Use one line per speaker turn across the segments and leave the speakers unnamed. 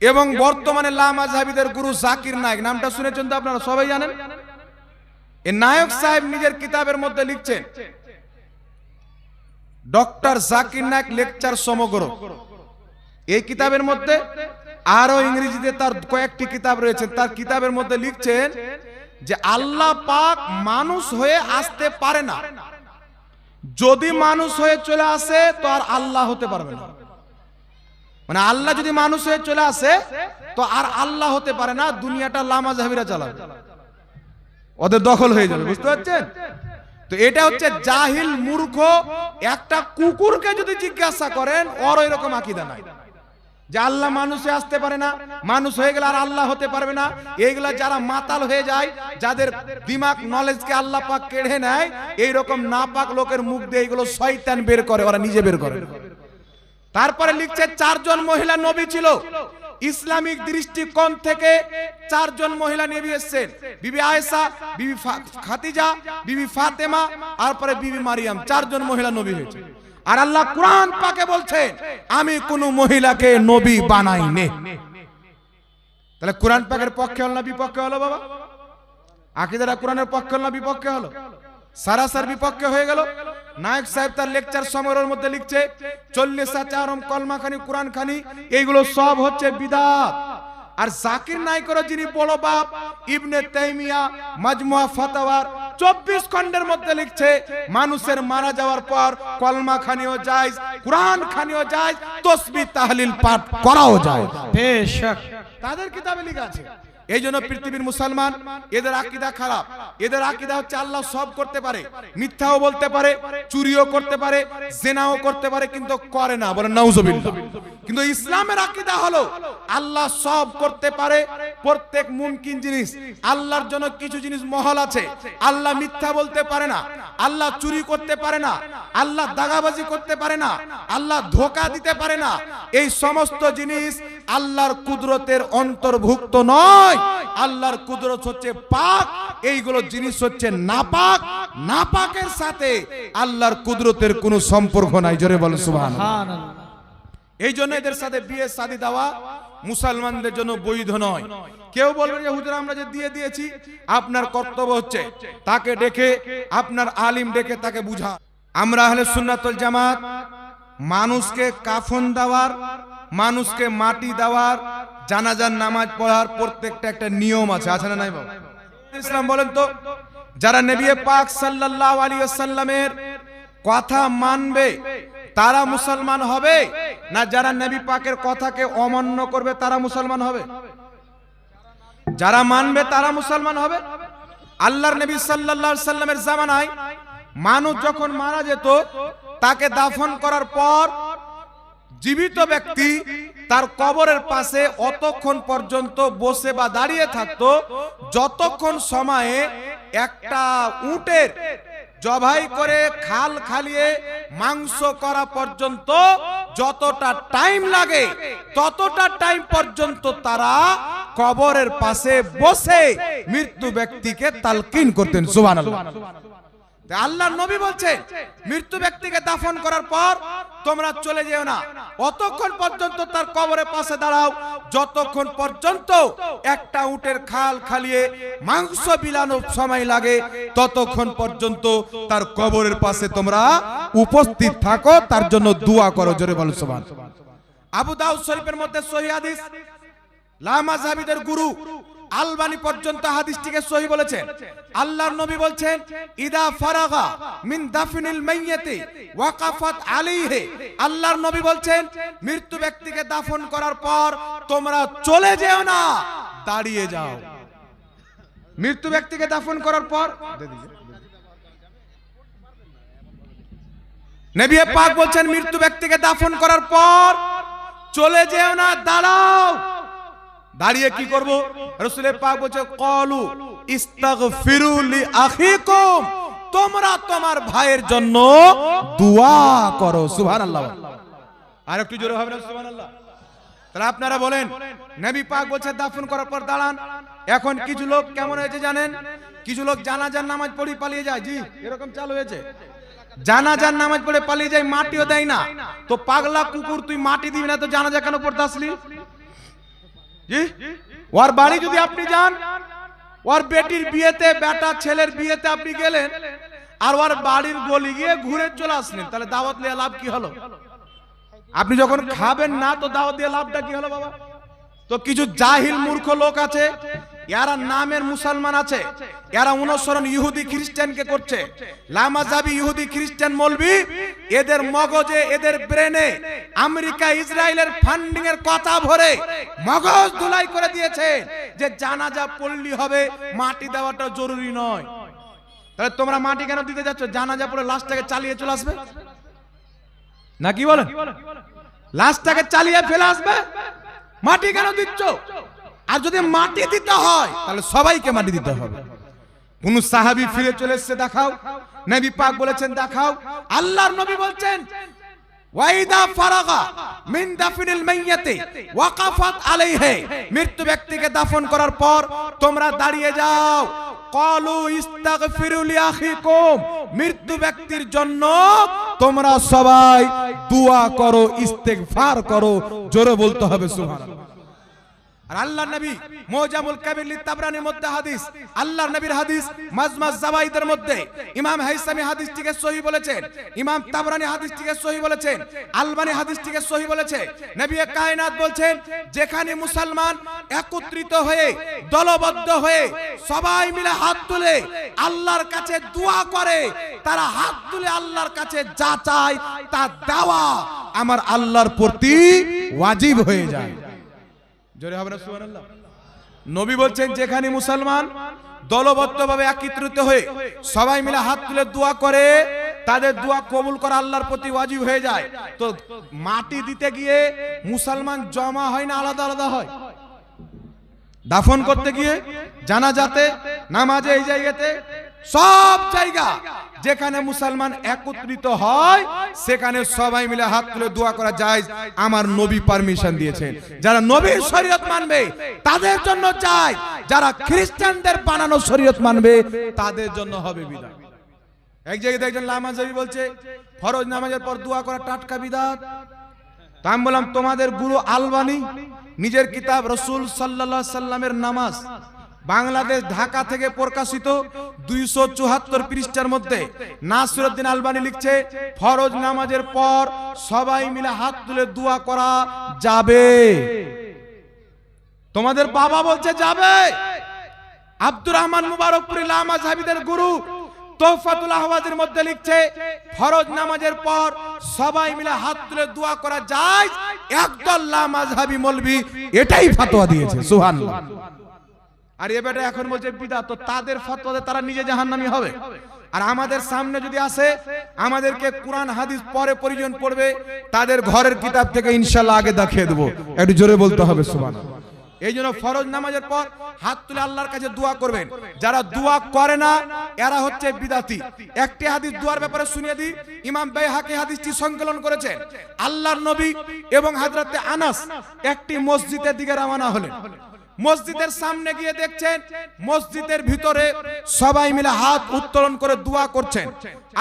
এবং বর্তমানে লামাজহাবিদের গুরু জাকির নায়ক। নামটা শুনেছেন তো আপনারা? সবাই জানেন? এ নায়ক সাহেব নিজের কিতাবের মধ্যে লিখছেন, ডক্টর জাকির নায়ক লেকচার সমগ্র। এই কিতাবের মধ্যে আরও ইংরেজিতে তার কয়েকটি কিতাব রয়েছে। তার কিতাবের মধ্যে লিখছেন যে, আল্লাহ পাক মানুষ হয়ে আসতে পারে না। যদি মানুষ হয়ে চলে আসে, তো আর আল্লাহ হতে পারবে না। মানে আল্লাহ যদি মানুষ হয়ে চলে আসে, তো আর আল্লাহ হতে পারে না, দুনিয়াটা লামা জাহাবিরা চালাবে ওদের দখল হয়ে যাবে, বুঝতে পারছেন? তো এটা হচ্ছে জাহিল মূর্খ, একটা কুকুরকে যদি জিজ্ঞাসা করেন ওর ওই রকম আকিদা নাই। যে আল্লাহ মানুষে আসতে পারে না, মানুষ হয়ে গেলে আর আল্লাহ হতে পারবে না। এইগুলা যারা মাতাল হয়ে যায়, যাদের দিমাগ নলেজকে আল্লাহ পাক কেড়ে নেয়, এইরকম না পাক লোকের মুখ দিয়ে এইগুলো শয়তান বের করে, ওরা নিজে বের করে। তারপরে লিখছে, চারজন মহিলা নবী ছিল। ইসলামিক দৃষ্টিকোণ থেকে চারজন মহিলা নবী এসেছেন। বিবি আয়েশা, বিবি খাদিজা, বিবি ফাতেমা আর পরে বিবি মারিয়াম। চারজন মহিলা নবী হয়েছে। আর আল্লাহ কোরআন পাকে বলছেন, আমি কোন মহিলাকে নবী বানাই নে তাহলে কোরআন পাকের পক্ষে হল না বিপক্ষে হলো বাবা? আকিদারা কোরআনের পক্ষে হল না বিপক্ষে হলো? সারাসার বিপক্ষে হয়ে গেল? নায়ক সাহেব তার লেকচার সমারোহের মধ্যে লিখছে চল্লিশ চারম কলমা খানি কোরআন খানি এইগুলো সব হচ্ছে বিদাত। আর জাকির নায়কেরও যিনি বড় বাপ ইবনে তাইমিয়া মাজমুয়া ফাতাওয়ার চব্বিশ খণ্ডের মধ্যে লিখছে মানুষের মারা যাওয়ার পর কলমা খানিও যায় কোরআন খানিও যায় তসবি তাহলিল পাঠ করাও যায়। তাদের কিতাবে লেখা আছে। এই জন্য পৃথিবীর মুসলমান, এদের আকিদা খারাপ। এদের আকিদা হচ্ছে আল্লাহ সব করতে পারে, মিথ্যাও বলতে পারে, চুরিও করতে পারে, জেনাও করতে পারে, কিন্তু করে না, বলে নাউজুবিল্লাহ। কিন্তু ইসলামের আকিদা হলো, আল্লাহ সব করতে পারে প্রত্যেক মুমকিন জিনিস। আল্লাহর জন্য কিছু জিনিস মহল আছে, আল্লাহ মিথ্যা বলতে পারে না, আল্লাহ চুরি করতে পারে না, আল্লাহ দাগাবাজি করতে পারে না, আল্লাহ ধোকা দিতে পারে না। এই সমস্ত জিনিস আল্লাহর কুদরতের অন্তর্ভুক্ত নয়। আল্লাহর কুদরত হচ্ছে পাক এইগুলো জিনিস হচ্ছে নাপাক। নাপাকের সাথে আল্লাহর কুদরতের কোনো সম্পর্ক নাই। জোরে বলে সুবহানাল্লাহ। এই জন্য এদের সাথে বিয়ে শাদী দেওয়া মুসলমানদের জন্য বৈধ নয়। কেউ বলবে যে হুজুর আমরা যে দিয়ে দিয়েছি আপনার কর্তব্য হচ্ছে তাকে ডেকে আপনার আলিম ডেকে তাকে বুঝা। আমরা হলে সুন্নাতুল জামাত মানুষকে কাফন দেওয়ার মানুষকে মাটি দেওয়ার জানাজার নামাজ পড়ার প্রত্যেকটা একটা নিয়ম আছে আছে না নাই বাবা? ইসলাম বলেন তো, যারা নবী পাক সাল্লাল্লাহু আলাইহি ওয়াসাল্লামের কথা মানবে, তারা মুসলমান হবে? না যারা নবী পাকের কথাকে অমান্য করবে, তারা মুসলমান হবে? যারা মানবে, তারা মুসলমান হবে? আল্লাহর নবী সাল্লাল্লাহু আলাইহি সাল্লামের জামানায় মানুষ যখন মারা যেত, তাকে দাফন করার পর জীবিত ব্যক্তি তার কবরের পাশে অতক্ষণ পর্যন্ত বসে বা দাঁড়িয়ে থাকতো, যতক্ষণ সময়ে একটা উটের জবাই করে খাল খালিয়ে মাংস করা পর্যন্ত যতটা টাইম লাগে, ততটা টাইম পর্যন্ত তারা কবরের পাশে বসে মৃত্যু ব্যক্তিকে তালকিন করতেন। সুবহানাল্লাহ। তা আল্লাহর নবী বলছে, মৃত্যু ব্যক্তিকে দাফন করার পর তোমরা চলে যেও না। অতক্ষণ পর্যন্ত তার কবরের পাশে দাঁড়াও। যতক্ষণ পর্যন্ত একটা উটের খাল খালিয়ে মাংস বিলানোর সময় লাগে, ততক্ষণ পর্যন্ত তার কবরের পাশে তোমরা উপস্থিত থাকো। তার জন্য দোয়া করো, জোরে বলো সুবহান। আবু দাউদ শরীফের মধ্যে সহিহ হাদিস। লামা জাবিদের গুরু আলবানি পর্যন্ত হাদিসটিকে সহি বলেছেন আল্লাহর নবী বলছেন, ইদা ফারাগা মিন দাফিনিল মাইয়াতি ওয়াকাফাত আলাইহি। আল্লাহর নবী বলছেন, মৃত্যু ব্যক্তিকে দাফন করার পর তোমরা চলে যেও না, দাঁড়িয়ে যাও। মৃত্যু ব্যক্তিকে দাফন করার পর নবী পাক বলছেন, মৃত্যু ব্যক্তিকে দাফন করার পর চলে যেও না, দাঁড়াও। দাঁড়িয়ে কি করব? রসুলের পাক বলছে, কলু ইস্তাগফিরু লি আখিকুম। তোমরা তোমার ভাইয়ের জন্য দোয়া করো, সুবহানাল্লাহ। আর একটু জোরে হবে না তাহলে আপনারা বলেন, নবী পাক বলছে, দাফন করার পর দাঁড়ান। এখন কিছু লোক কেমন হয়েছে জানেন? কিছু লোক জানাজার নামাজ পড়ি পালিয়ে যায়। জি, এরকম চালু হয়েছে। জানাজার নামাজ পড়ে পালিয়ে যায়, মাটিও দেয় না। তো পাগলা কুকুর, তুই মাটি দিবি না, তো জানাজা কেন পড়তে আসলি ওর বাড়ি যদি আপনি যান, ওর বেটির বিয়েতে, বেটা ছেলের বিয়েতে আপনি গেলেন, আর ওর বাড়ির গলি গিয়ে ঘুরে চলে আসলেন, তাহলে দাওয়াত নিয়ে লাভ কি হলো? আপনি যখন খাবেন না, তো দাওয়াত দিয়ে লাভটা কি হলো বাবা? তো কিছু জাহিল মূর্খ লোক আছে এরা নামের মুসলমান আছে। এরা অনুসরণ ইহুদি খ্রিস্টানকে করছে। লামাজাবি ইহুদি খ্রিস্টান মলবি, এদের মগজে, এদের ব্রেনে আমেরিকা, ইসরায়েলের ফান্ডিং এর কথা ভরে মগজ ধুলাই করে দিয়েছে যে জানাজা পড়লি হবে, মাটি দেওয়াটা জরুরি নয়। তাহলে তোমরা মাটি কেন দিতে যাচ্ছ? জানাজা পড়ে লাশটাকে চালিয়ে চলে আসবে? না কি বলেন? লাশটাকে চালিয়ে ফেলে আসবে? মাটি কেন দিচ্ছ? আর যদি মাটি দিতে হয়, তাহলে সবাইকে মাটি দিতে হবে। কোন সাহাবি ফিরে চলে এসেছে, দেখাও। নবী পাক বলেছেন, দেখাও। আল্লাহর নবী বলছেন মৃত্যু ব্যক্তিকে দাফন করার পর তোমরা দাঁড়িয়ে যাও। মৃত্যু ব্যক্তির জন্য তোমরা সবাই দোয়া করো, ইস্তেগফার করো। জোরে বলতে হবে, সুবহানাল্লাহ। আল্লাহ নবী হাদিস নবীর হাদিস মধ্যে। ইমাম হাইসামি হাদিসটিকে ইমাম তাবরানি হাদিসটিকে বলেছেন হাদিসটিকে বলেছে। বলছেন, যেখানে মুসলমান একত্রিত হয়ে, দলবদ্ধ হয়ে সবাই মিলে হাত তুলে আল্লাহর কাছে দোয়া করে, তারা হাত তুলে আল্লাহর কাছে যা চায় তা দেওয়া আমার আল্লাহর প্রতি ওয়াজিব হয়ে যায়। জোরে হবে না নবী বলছেন, যেখানে মুসলমান দলবদ্ধভাবে একত্রিত হয়ে সবাই মিলে হাত তুলে দোয়া করে, তাদের দোয়া কবুল করা আল্লাহর প্রতি ওয়াজিব হয়ে যায়। তো মাটি দিতে গিয়ে মুসলমান জমা হয় না, আলাদা আলাদা হয়? দাফন করতে গিয়ে জানা যাতে নামাজে এই জায়গাতে সব জায়গা যেখানে মুসলমান একত্রিত হয়, সেখানে সবাই মিলে হাত তুলে দোয়া করা যায়। আমার নবী পারমিশন দিয়েছেন। যারা নবীর শরীয়ত মানবে, তাদের জন্য চাই। যারা খ্রিস্টানদের বানানো শরীয়ত মানবে, তাদের জন্য হবে বিদায় এক জায়গায় একজন লামাজাবি বলছে, ফরজ নামাজের পর দোয়া করা টাটকা বিদাত। তা আমি বললাম, তোমাদের গুরু আলবানি, নিজের কিতাব রসুল সাল্লাহ সাল্লামের নামাজ বাংলাদেশ ঢাকা থেকে প্রকাশিত দুইশো চুহাত্তর পৃষ্ঠার মধ্যে নাসিরুদ্দিন আলবানি লিখছে, ফরজ নামাজের পর সবাই মিলে হাত তুলে দোয়া করা যাবে। তোমাদের বাবা বলছে, যাবে। আব্দুর রহমান মুবারকপুরি লামা সাহাবিদের গুরু তোহফাতুল আহওয়াজের মধ্যে লিখছে, ফরজ নামাজের পর সবাই মিলে হাত তুলে দোয়া করা যায়। একদল লামাজহাবি মলবি, এটাই ফতোয়া দিয়েছে, সুবহানাল্লাহ। আর এ বেটা এখন বলছে বিদা তো তাদের ফতোয়াতে তারা নিজে জাহান্নামি হবে। আর আমাদের সামনে যদি আসে, আমাদেরকে কোরআন, হাদিস পরে পরিজন পড়বে, তাদের ঘরের কিতাব থেকে ইনশাল্লাহ আগে দেখিয়ে দেবো। একটু জোরে বলতে হবে, সুবহানাল্লাহ। এই জন্য ফরজ নামাজের পর হাত তুলে আল্লাহর কাছে দোয়া করবেন। যারা দোয়া করে না, এরা হচ্ছে বিদাতি। একটি হাদিস দোয়ার ব্যাপারে শুনিয়ে দিই। ইমাম বেহাকি হাদিসটি সংকলন করেছেন আল্লাহর নবী এবং হাজরাতে আনাস একটি মসজিদের দিকে রওনা হলেন। মসজিদের সামনে গিয়ে দেখছেন, মসজিদের ভিতরে সবাই মিলে হাত উত্তোলন করে দোয়া করছেন।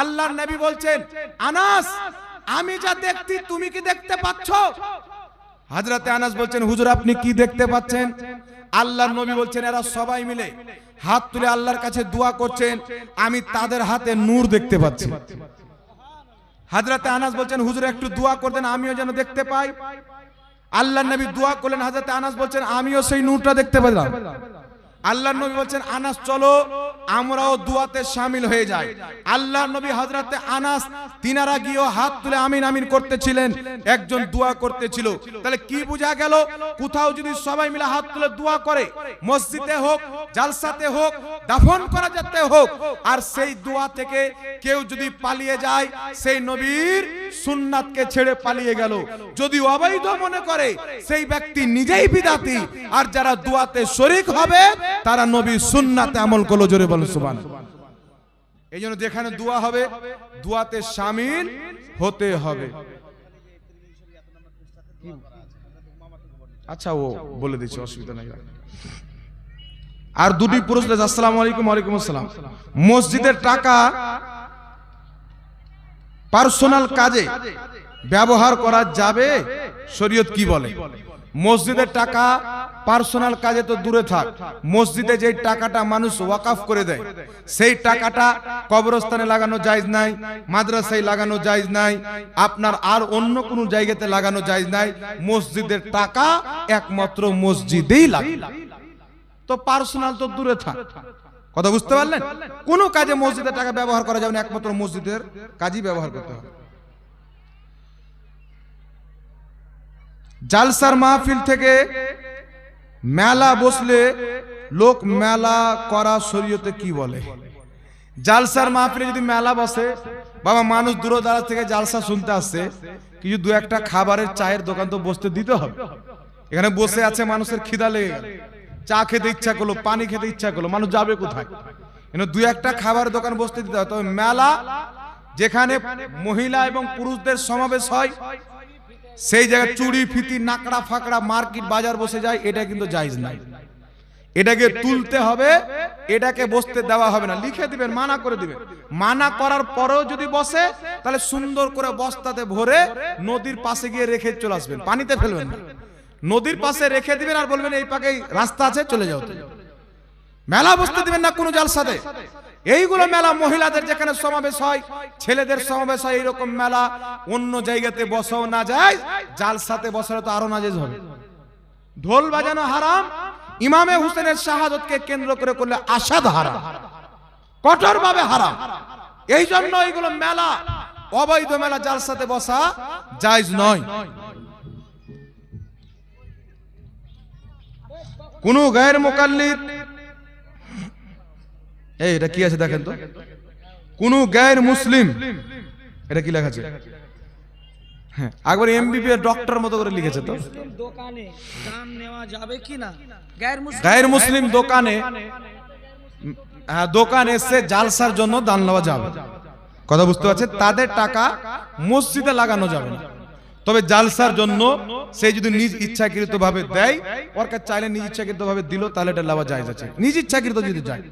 আল্লাহর নবী বলছেন, আনাস, আমি যা দেখছি, তুমি কি দেখতে পাচ্ছ? হাজরাতে আনাস বলছেন, হুজুর, আপনি কি দেখতে পাচ্ছেন? আল্লাহর নবী বলছেন, এরা সবাই মিলে হাত তুলে আল্লাহর কাছে দোয়া করছেন, আমি তাদের হাতে নূর দেখতে পাচ্ছি। হাজরাতে আনাস বলছেন, হুজুর, একটু দোয়া করতেন আমিও যেন দেখতে পাই। আল্লাহ নবী দোয়া করলেন হাজার আনাস বলছেন আমিও সেই নূরটা দেখতে পেলাম। আল্লাহ নবী বলছেন, আনাস, চলো, আমরাও দুয়াতে সামিল হয়ে যাই। আল্লাহ নবী হজরতে আনাস, তিনারা গিয়েও হাত তুলে আমিন আমিন করতেছিলেন, একজন দোয়া করতেছিল। তাহলে কি বোঝা গেল? কোথাও যদি সবাই মিলে হাত তুলে দোয়া করে, মসজিদে হোক, জালসাতে হোক, দাফন করা যাতে হোক, আর সেই দোয়া থেকে কেউ যদি পালিয়ে যায়, সেই নবীর সুন্নাতকে ছেড়ে পালিয়ে গেল। যদি অবৈধ মনে করে, সেই ব্যক্তি নিজেই বিদাতি। আর যারা দোয়াতে শরিক হবে তারা নবী সুন্নাতে আমল করল, জোরে বলো সুবান এই জন্য যেখানে দোয়া হবে, দোয়াতে শামিল হতে হবে। আচ্ছা ও বলে দিচ্ছি অসুবিধা নাই। আর দুটি পুরুষ আসসালামু আলাইকুম, ওয়ালাইকুম আসসালাম। মসজিদের টাকা পার্সোনাল কাজে ব্যবহার করা যাবে? শরীয়ত কি বলে? মসজিদের টাকা পার্সোনাল কাজে তো দূরে থাক। মসজিদে যেই টাকাটা মানুষ ওয়াকাফ করে দেয়, সেই টাকাটা কবরস্থানে লাগানো জায়েজ নাই, মাদ্রাসায় লাগানো জায়েজ নাই, আপনার আর অন্য কোনো জায়গাতে লাগানো জায়েজ নাই, মসজিদের টাকা একমাত্র মসজিদেই লাগে তো পার্সোনাল তো দূরে থাক। কথা বুঝতে পারলেন? কোন কাজে মসজিদের টাকা ব্যবহার করা যাবে না, একমাত্র মসজিদের কাজই ব্যবহার করতে হবে। জালসার মাহফিল থেকে মেলা বসলে লোক মেলা করা শরীয়তে কি বলে? জালসার মাহফিলে যদি মেলা বসে, বাবা মানুষ দূর দাঁড়া থেকে জালসা শুনতে আসছে কিছু দু একটা খাবারের চায়ের দোকান তো বসতে দিতে হবে। এখানে বসে আছে মানুষের খিদা লেগে গেল। চা খেতে ইচ্ছা করল, পানি খেতে ইচ্ছা করল, মানুষ যাবে কোথায়? এখানে দু একটা খাবারের দোকান বসতে দিতে হবে তবে মেলা যেখানে মহিলা এবং পুরুষদের সমাবেশ হয় সেই জায়গায় চুরি, ফিতি, নাকড়া, ফাকড়া মার্কেট বাজার বসে যায়, এটা কিন্তু জায়জ নাই। এটাকে তুলতে হবে, এটাকে বসতে দেওয়া হবে না। লিখে দিবেন, মানা করে দিবেন। মানা করার পরেও যদি বসে, তাহলে সুন্দর করে বস্তাতে ভরে নদীর পাশে গিয়ে রেখে চলে আসবেন। পানিতে ফেলবেন না। নদীর পাশে রেখে দিবেন আর বলবেন, এই পাকে রাস্তা আছে, চলে যাও মেলা বসতে দিবেন না কোনো জালসাতে। এইগুলো মেলা মহিলাদের যেখানে সমাবেশ হয়, ছেলেদের সমাবেশ হয়, এইরকম মেলা। অন্য জায়গাতে বসাও না যায়, জালসাতে বসালে তো আরও নাজেজ হবে। ঢোল বাজানো হারাম, ইমামে হুসেনের শাহাদতকে কেন্দ্র করে করলে আসাদ হারাম কঠোর ভাবে হারাম। এই জন্য এইগুলো মেলা, অবৈধ মেলা জালসাতে বসা জায়জ নয়। কোন গায়ের মোকাল্লিদ এই এটা কি আছে দেখেন তো? কোন গায়ের মুসলিম এটা কি লেখা আছে? হ্যাঁ একবার ডক্টর মতো করে লিখেছে তো।
মুসলিম দোকানে দান নেওয়া যাবে কি না? গায়ের মুসলিম
দোকানে হ্যাঁ, দোকান এসে জালসার জন্য দান নেওয়া যাবে। কথা বুঝতে পারছেন? তাদের টাকা মসজিদে লাগানো যাবে না। তবে জালসার জন্য সে যদি নিজ ইচ্ছাকৃত ভাবে দেয় ওর কাছে চাইলে নিজ ইচ্ছাকৃত ভাবে দিল তাহলে এটা লাভা যায় আছে নিজ ইচ্ছাকৃত যদি যায়।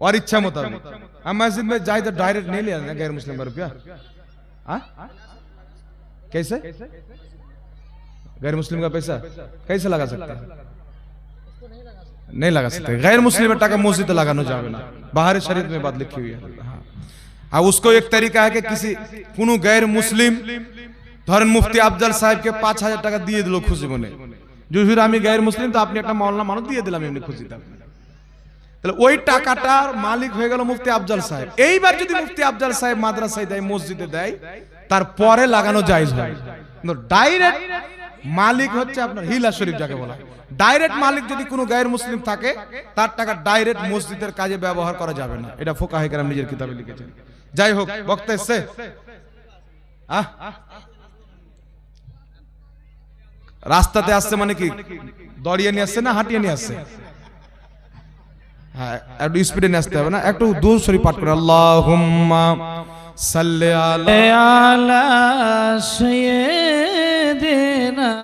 और इच्छा मुताबिक हम मस्जिद में जाए तो डायरेक्ट नहीं लिया ना गैर मुस्लिम का रुपया हाँ? कैसे गैर मुस्लिम का पैसा कैसे लगा सकते हैं नहीं लगा सकते गैर मुस्लिम में टाका मस्जिद लगाना जावे ना बाहर शरीर में बात लिखी हुई है हाँ अब उसको एक तरीका है कि किसी কোনো गैर मुस्लिम ধরেন মুফতি আফজাল সাহেবকে পাঁচ হাজার টাকা দিয়ে দিল খুশি মনে যে হুজুর আমি গায়ের মুসলিম তো আপনি একটা মাওলানা মানুষ দিয়ে দিলাম এমনি খুশিতে ওই টাকাটার মালিক হয়ে গেল মুফতি আফজাল সাহেব। এইবার যদি মুফতি আফজাল সাহেব মাদ্রাসায় দেয়, মসজিদে দেয়, তারপরে লাগানো হয় ডাইরেক্ট মালিক হচ্ছে আপনার হিলা শরীফ যাকে বলা ডাইরেক্ট মালিক যদি কোনো গায়ের মুসলিম থাকে, তার টাকা ডাইরেক্ট মসজিদের কাজে ব্যবহার করা যাবে না। এটা ফোকা হেকারাম নিজের কিতাবে লিখেছেন। যাই হোক, বক্তা এসছে। আহ। রাস্তাতে আসছে মানে কি? দড়িয়ে নিয়ে আসছে না হাঁটিয়ে নিয়ে আসছে? হ্যাঁ একটু স্পিডে নাচতে হবে না একটু দূর শরীর পাঠ করে আল্লাহ সাল্লে আলা